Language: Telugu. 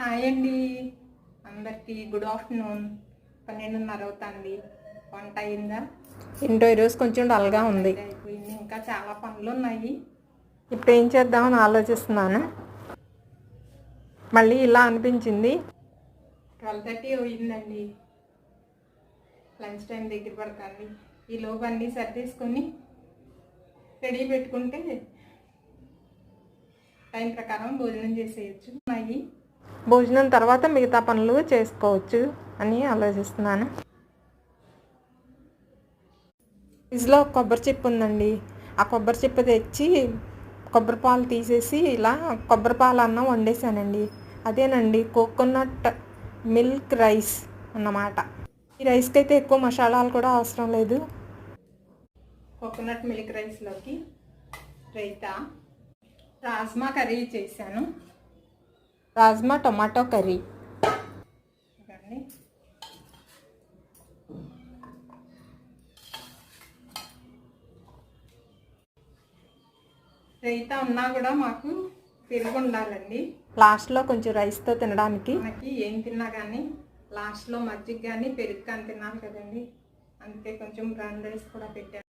హాయ్ అండి. అందరికీ గుడ్ ఆఫ్టర్నూన్. పన్నెండున్నర అవుతుంది. వంట అయిందా? ఇంటో ఈరోజు కొంచెం డల్గా ఉంది. అయిపోయింది. ఇంకా చాలా పనులు ఉన్నాయి. ఇప్పుడు ఏం చేద్దామని ఆలోచిస్తున్నాను. మళ్ళీ ఇలా అనిపించింది. ట్వెల్వ్ థర్టీ అయిందండి. లంచ్ టైం దగ్గర పడుతుంది. ఈ లోపు అన్నీ సర్దేసుకొని రెడీ పెట్టుకుంటే టైం ప్రకారం భోజనం చేసేయచ్చు. ఉన్నాయి. భోజనం తర్వాత మిగతా పనులు చేసుకోవచ్చు అని ఆలోచిస్తున్నాను. ఫ్రిడ్జ్లో కొబ్బరి చిప్ప ఉందండి. ఆ కొబ్బరి చిప్ప తెచ్చి కొబ్బరి పాలు తీసేసి ఇలా కొబ్బరి పాలు అన్నం వండేసానండి. అదేనండి కోకోనట్ మిల్క్ రైస్ అన్నమాట. ఈ రైస్కి అయితే ఎక్కువ మసాలాలు కూడా అవసరం లేదు. కోకోనట్ మిల్క్ రైస్లోకి రైతా రాజ్మా కర్రీ చేశాను. Rajma tomato curry. రైతా ఉన్నా కూడా మాకు పెరుగు ఉండాలండి లాస్ట్లో కొంచెం రైస్తో తినడానికి. మనకి ఏం తిన్నా కానీ లాస్ట్లో మజ్జిగ కానీ పెరుగు కానీ తినాలి కదండి. అందుకే కొంచెం బ్రౌన్ రైస్ కూడా పెట్టాను